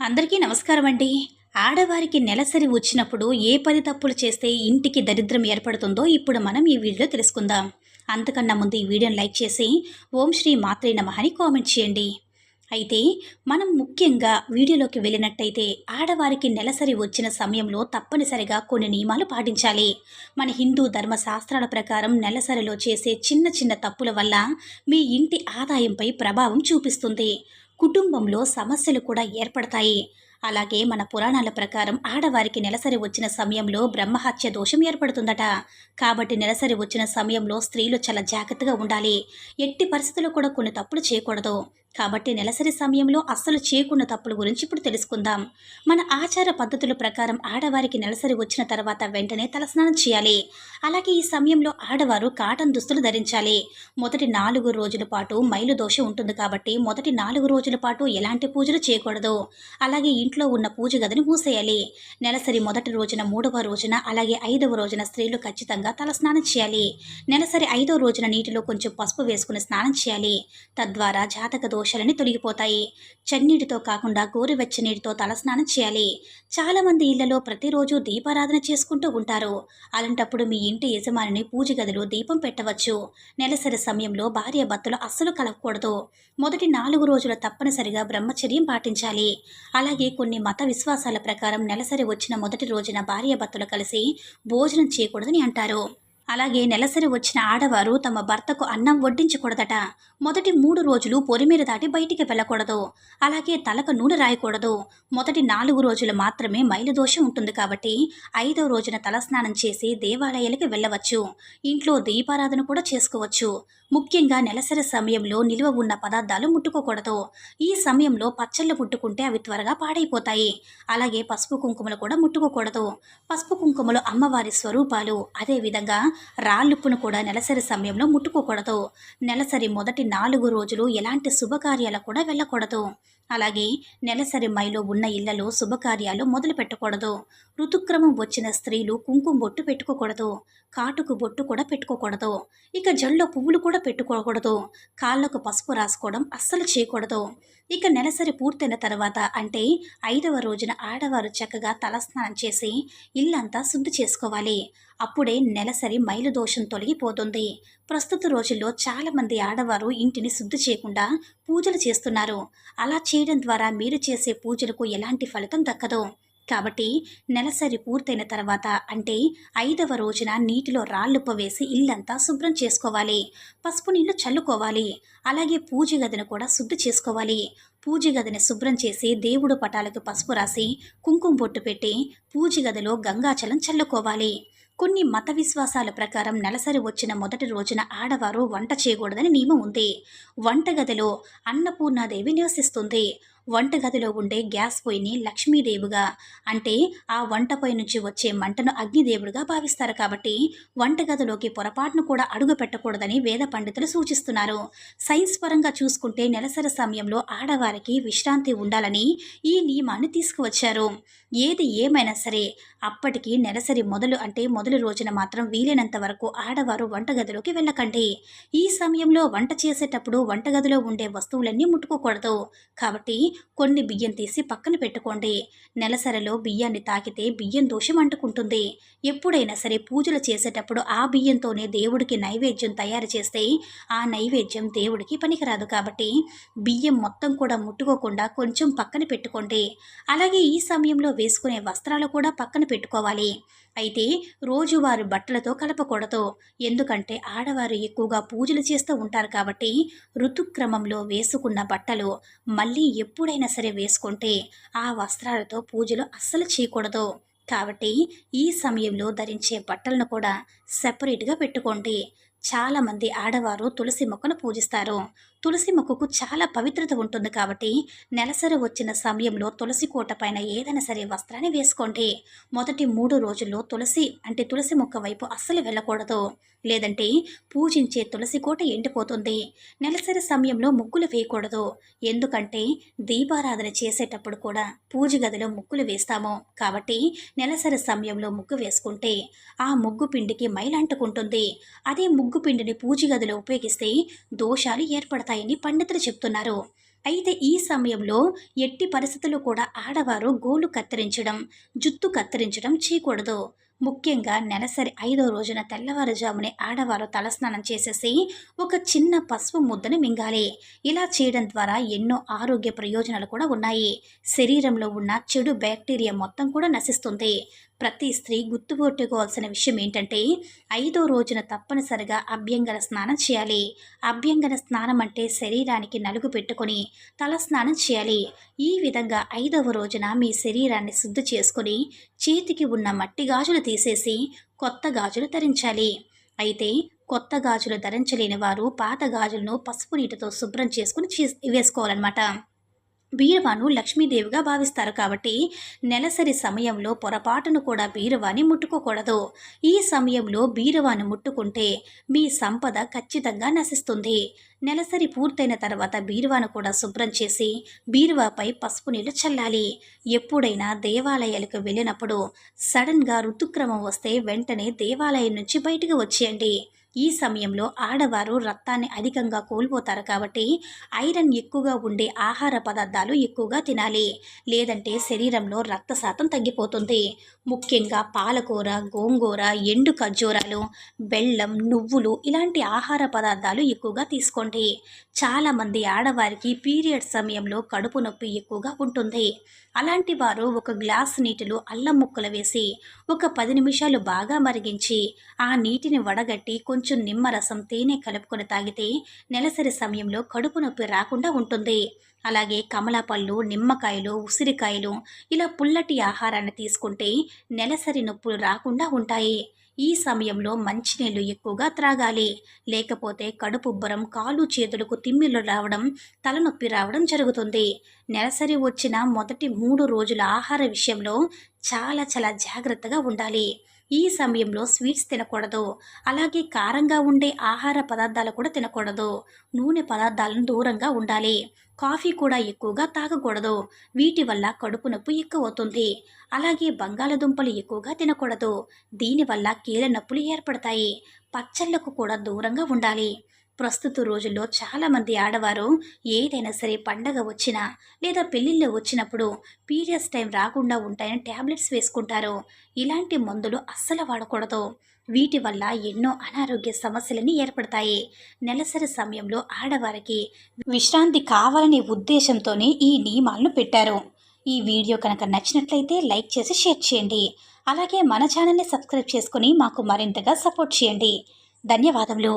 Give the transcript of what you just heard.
అందరికీ నమస్కారం అండి. ఆడవారికి నెలసరి వచ్చినప్పుడు ఏ పది తప్పులు చేస్తే ఇంటికి దరిద్రం ఏర్పడుతుందో ఇప్పుడు మనం ఈ వీడియోలో తెలుసుకుందాం. అంతకన్నా ముందు ఈ వీడియోని లైక్ చేసి ఓం శ్రీ మాత్రే నమ అని కామెంట్ చేయండి. అయితే మనం ముఖ్యంగా వీడియోలోకి వెళ్ళినట్టయితే ఆడవారికి నెలసరి వచ్చిన సమయంలో తప్పనిసరిగా కొన్ని నియమాలు పాటించాలి. మన హిందూ ధర్మ శాస్త్రాల ప్రకారం నెలసరిలో చేసే చిన్న చిన్న తప్పుల వల్ల మీ ఇంటి ఆదాయంపై ప్రభావం చూపిస్తుంది. కుటుంబంలో సమస్యలు కూడా ఏర్పడతాయి. అలాగే మన పురాణాల ప్రకారం ఆడవారికి నెలసరి వచ్చిన సమయంలో బ్రహ్మహత్య దోషం ఏర్పడుతుందట. కాబట్టి నెలసరి వచ్చిన సమయంలో స్త్రీలు చాలా జాగ్రత్తగా ఉండాలి. ఎట్టి పరిస్థితుల్లో కూడా కొన్ని తప్పులు చేయకూడదు. కాబట్టి నెలసరి సమయంలో అస్సలు చేయకున్న తప్పుల గురించి ఇప్పుడు తెలుసుకుందాం. మన ఆచార పద్ధతుల ప్రకారం ఆడవారికి నెలసరి వచ్చిన తర్వాత వెంటనే తలస్నానం చేయాలి. అలాగే ఈ సమయంలో ఆడవారు కాటన్ దుస్తులు ధరించాలి. మొదటి నాలుగు రోజుల పాటు మైలు దోషం ఉంటుంది కాబట్టి మొదటి నాలుగు రోజుల పాటు ఎలాంటి పూజలు చేయకూడదు. అలాగే ఇంట్లో ఉన్న పూజ గదిని మూసేయాలి. నెలసరి మొదటి రోజున మూడవ రోజున అలాగే ఐదవ రోజున స్త్రీలు ఖచ్చితంగా తలస్నానం చేయాలి. నెలసరి ఐదవ రోజున నీటిలో కొంచెం పసుపు వేసుకుని స్నానం చేయాలి. తద్వారా జాతక దోషాలని తొలగిపోతాయి. చన్నీటితో కాకుండా గోరువెచ్చ నీటితో తలస్నానం చేయాలి. చాలామంది ఇళ్ళలో ప్రతిరోజు దీపారాధన చేసుకుంటూ ఉంటారు. అలాంటప్పుడు మీ ఇంటి యజమానిని పూజ గదిలో దీపం పెట్టవచ్చు. నెలసరి సమయంలో భార్య భర్తలు అస్సలు కలవకూడదు. మొదటి నాలుగు రోజులు తప్పనిసరిగా బ్రహ్మచర్యం పాటించాలి. అలాగే కొన్ని మత విశ్వాసాల ప్రకారం నెలసరి వచ్చిన మొదటి రోజున భార్యాభర్తలు కలిసి భోజనం చేయకూడదని అంటారు. అలాగే నెలసరి వచ్చిన ఆడవారు తమ భర్తకు అన్నం వడ్డించకూడదట. మొదటి మూడు రోజులు పొరిమీర దాటి బయటికి వెళ్ళకూడదు. అలాగే తలకు నూనె రాయకూడదు. మొదటి నాలుగు రోజులు మాత్రమే మైలుదోషం ఉంటుంది కాబట్టి ఐదో రోజున తలస్నానం చేసి దేవాలయాలకు వెళ్ళవచ్చు. ఇంట్లో దీపారాధన కూడా చేసుకోవచ్చు. ముఖ్యంగా నెలసరి సమయంలో నిల్వ ఉన్న పదార్థాలు ముట్టుకోకూడదు. ఈ సమయంలో పచ్చళ్ళు ముట్టుకుంటే అవి త్వరగా పాడైపోతాయి. అలాగే పసుపు కుంకుమలు కూడా ముట్టుకోకూడదు. పసుపు కుంకుమలు అమ్మవారి స్వరూపాలు. అదేవిధంగా రాళ్ళుప్పును కూడా నెలసరి సమయంలో ముట్టుకోకూడదు. నెలసరి మొదటి నాలుగు రోజులు ఎలాంటి శుభకార్యాలు కూడా వెళ్ళకూడదు. అలాగే నెలసరి మైలో ఉన్న ఇళ్ళలో శుభకార్యాలు మొదలు పెట్టకూడదు. ఋతుక్రమం వచ్చిన స్త్రీలు కుంకుమ బొట్టు పెట్టుకోకూడదు. కాటుకు బొట్టు కూడా పెట్టుకోకూడదు. ఇక జల్లో పువ్వులు కూడా పెట్టుకోకూడదు. కాళ్ళకు పసుపు రాసుకోవడం అస్సలు చేయకూడదు. ఇక నెలసరి పూర్తయిన తర్వాత అంటే ఐదవ రోజున ఆడవారు చక్కగా తలస్నానం చేసి ఇల్లంతా శుద్ధి చేసుకోవాలి. అప్పుడే నెలసరి మైలు దోషం తొలగిపోతుంది. ప్రస్తుత రోజుల్లో చాలామంది ఆడవారు ఇంటిని శుద్ధి చేయకుండా పూజలు చేస్తున్నారు. అలా చేయడం ద్వారా మీరు చేసే పూజలకు ఎలాంటి ఫలితం దక్కదు. కాబట్టి నెలసరి పూర్తయిన తర్వాత అంటే ఐదవ రోజున నీటిలో రాళ్ళుప్ప వేసి ఇల్లంతా శుభ్రం చేసుకోవాలి. పసుపు నీళ్ళు చల్లుకోవాలి. అలాగే పూజ గదిని కూడా శుద్ధి చేసుకోవాలి. పూజ గదిని శుభ్రం చేసి దేవుడు పటాలకు పసుపు రాసి కుంకుమ బొట్టు పెట్టి పూజ గదిలో గంగాచలం చల్లుకోవాలి. కొన్ని మత విశ్వాసాల ప్రకారం నెలసరి వచ్చిన మొదటి రోజున ఆడవారు వంట చేయకూడదని నియమం ఉంది. వంటగదిలో అన్నపూర్ణాదేవి నివసిస్తుంది. వంటగదిలో ఉండే గ్యాస్ పొయ్యిని లక్ష్మీదేవుగా అంటే ఆ వంటపై నుంచి వచ్చే మంటను అగ్నిదేవుడిగా భావిస్తారు. కాబట్టి వంటగదిలోకి పొరపాటును కూడా అడుగు పెట్టకూడదని వేద పండితులు సూచిస్తున్నారు. సైన్స్ పరంగా చూసుకుంటే నెలసరి సమయంలో ఆడవారికి విశ్రాంతి ఉండాలని ఈ నియమాన్ని తీసుకువచ్చారు. ఏది ఏమైనా సరే అప్పటికి నెలసరి మొదలు అంటే మొదలు రోజున మాత్రం వీలైనంత వరకు ఆడవారు వంటగదిలోకి వెళ్ళకండి. ఈ సమయంలో వంట చేసేటప్పుడు వంటగదిలో ఉండే వస్తువులన్నీ ముట్టుకోకూడదు. కాబట్టి కొన్ని బియ్యం తీసి పక్కన పెట్టుకోండి. నెలసరిలో బియ్యాన్ని తాకితే బియ్యం దోషం అంటుకుంటుంది. ఎప్పుడైనా సరే పూజలు చేసేటప్పుడు ఆ బియ్యంతోనే దేవుడికి నైవేద్యం తయారు చేస్తే ఆ నైవేద్యం దేవుడికి పనికిరాదు కాబట్టి బియ్యం మొత్తం కూడా ముట్టుకోకుండా కొంచెం పక్కన పెట్టుకోండి. అలాగే ఈ సమయంలో వేసుకునే వస్త్రాలు కూడా పక్కన పెట్టుకోవాలి. అయితే రోజువారు బట్టలతో కలపకూడదు. ఎందుకంటే ఆడవారు ఎక్కువగా పూజలు చేస్తూ ఉంటారు కాబట్టి ఋతుక్రమంలో వేసుకున్న బట్టలు మళ్ళీ ఎప్పుడు ఎప్పుడైనా సరే వేసుకుంటే ఆ వస్త్రాలతో పూజలు అస్సలు చేయకూడదు. కాబట్టి ఈ సమయంలో ధరించే బట్టలను కూడా సెపరేట్గా పెట్టుకోండి. చాలామంది ఆడవారు తులసి మొక్కను పూజిస్తారు. తులసి మొక్కకు చాలా పవిత్రత ఉంటుంది కాబట్టి నెలసరి వచ్చిన సమయంలో తులసి కోట పైన ఏదైనా సరే వస్త్రాన్ని వేసుకోండి. మొదటి మూడు రోజుల్లో తులసి అంటే తులసి మొక్క వైపు అస్సలు వెళ్ళకూడదు. లేదంటే పూజించే తులసి కోట ఎండిపోతుంది. నెలసరి సమయంలో ముగ్గులు వేయకూడదు. ఎందుకంటే దీపారాధన చేసేటప్పుడు కూడా పూజ గదిలో ముగ్గులు వేస్తాము. కాబట్టి నెలసరి సమయంలో ముగ్గు వేసుకుంటే ఆ ముగ్గు పిండికి మైలంటుకుంటుంది అదే ముగ్గు పిండిని పూజ గదిలో ఉపయోగిస్తే దోషాలు ఏర్పడతాయి. ఏర్పడతాయని పండితులు చెప్తున్నారు. అయితే ఈ సమయంలో ఎట్టి పరిస్థితుల్లో కూడా ఆడవారు గోలు కత్తిరించడం జుత్తు కత్తిరించడం చేయకూడదు. ముఖ్యంగా నెలసరి ఐదో రోజున తెల్లవారుజామునే ఆడవారు తలస్నానం చేసేసి ఒక చిన్న పసుపు ముద్దను మింగాలి. ఇలా చేయడం ద్వారా ఎన్నో ఆరోగ్య ప్రయోజనాలు కూడా ఉన్నాయి. శరీరంలో ఉన్న చెడు బ్యాక్టీరియా మొత్తం కూడా నశిస్తుంది. ప్రతి స్త్రీ గుర్తుపెట్టుకోవాల్సిన విషయం ఏంటంటే ఐదో రోజున తప్పనిసరిగా అభ్యంగన స్నానం చేయాలి. అభ్యంగన స్నానం అంటే శరీరానికి నలుగు పెట్టుకొని తల స్నానం చేయాలి. ఈ విధంగా ఐదవ రోజున మీ శరీరాన్ని శుద్ధి చేసుకొని చేతికి ఉన్న మట్టి గాజులు తీసేసి కొత్త గాజులు ధరించాలి. అయితే కొత్త గాజులు ధరించలేని వారు పాత గాజులను పసుపు నీటితో శుభ్రం చేసుకుని చేసి వేసుకోవాలన్నమాట. బీరువాను లక్ష్మీదేవిగా భావిస్తారు కాబట్టి నెలసరి సమయంలో పొరపాటును కూడా బీరువాని ముట్టుకోకూడదు. ఈ సమయంలో బీరువాను ముట్టుకుంటే మీ సంపద ఖచ్చితంగా నశిస్తుంది. నెలసరి పూర్తయిన తర్వాత బీరువాను కూడా శుభ్రం చేసి బీరువాపై పసుపు నీళ్ళు చల్లాలి. ఎప్పుడైనా దేవాలయాలకు వెళ్ళినప్పుడు సడన్గా ఋతుక్రమం వస్తే వెంటనే దేవాలయం నుంచి బయటకు వచ్చేయండి. ఈ సమయంలో ఆడవారు రక్తాన్ని అధికంగా కోల్పోతారు కాబట్టి ఐరన్ ఎక్కువగా ఉండే ఆహార పదార్థాలు ఎక్కువగా తినాలి. లేదంటే శరీరంలో రక్త శాతం తగ్గిపోతుంది. ముఖ్యంగా పాలకూర గోంగూర ఎండు ఖర్జూరాలు బెల్లం నువ్వులు ఇలాంటి ఆహార పదార్థాలు ఎక్కువగా తీసుకోండి. చాలామంది ఆడవారికి పీరియడ్ సమయంలో కడుపు నొప్పి ఎక్కువగా ఉంటుంది. అలాంటి వారు ఒక గ్లాస్ నీటిలో అల్లం ముక్కలు వేసి ఒక పది నిమిషాలు బాగా మరిగించి ఆ నీటిని వడగట్టి కొంచెం నిమ్మరసం తేనె కలుపుకొని తాగితే నెలసరి సమయంలో కడుపు నొప్పి రాకుండా ఉంటుంది. అలాగే కమలాపళ్ళు నిమ్మకాయలు ఉసిరికాయలు ఇలా పుల్లటి ఆహారాన్ని తీసుకుంటే నెలసరి నొప్పులు రాకుండా ఉంటాయి. ఈ సమయంలో మంచినీళ్ళు ఎక్కువగా త్రాగాలి. లేకపోతే కడుపుబ్బరం కాలు చేతులకు తిమ్మిళ్ళు రావడం తలనొప్పి రావడం జరుగుతుంది. నెలసరి వచ్చిన మొదటి మూడు రోజుల ఆహార విషయంలో చాలా చాలా జాగ్రత్తగా ఉండాలి. ఈ సమయంలో స్వీట్స్ తినకూడదు. అలాగే కారంగా ఉండే ఆహార పదార్థాలు కూడా తినకూడదు. నూనె పదార్థాలను దూరంగా ఉండాలి. కాఫీ కూడా ఎక్కువగా తాగకూడదు. వీటి వల్ల కడుపు నొప్పి ఎక్కువ అవుతుంది అలాగే బంగాళదుంపలు ఎక్కువగా తినకూడదు. దీనివల్ల కీళ్ళ నొప్పులు ఏర్పడతాయి. పచ్చళ్ళకు కూడా దూరంగా ఉండాలి. ప్రస్తుత రోజుల్లో చాలామంది ఆడవారు ఏదైనా సరే పండగ వచ్చినా లేదా పెళ్ళిళ్ళు వచ్చినప్పుడు పీరియడ్స్ టైం రాకుండా ఉంటాయని ట్యాబ్లెట్స్ వేసుకుంటారు. ఇలాంటి మందులు అస్సలు వాడకూడదు. వీటి వల్ల ఎన్నో అనారోగ్య సమస్యలని ఏర్పడతాయి. నెలసరి సమయంలో ఆడవారికి విశ్రాంతి కావాలనే ఉద్దేశంతోనే ఈ నియమాలను పెట్టారు. ఈ వీడియో కనుక నచ్చినట్లయితే లైక్ చేసి షేర్ చేయండి. అలాగే మన ఛానల్ని సబ్స్క్రైబ్ చేసుకుని మాకు మరింతగా సపోర్ట్ చేయండి. ధన్యవాదములు.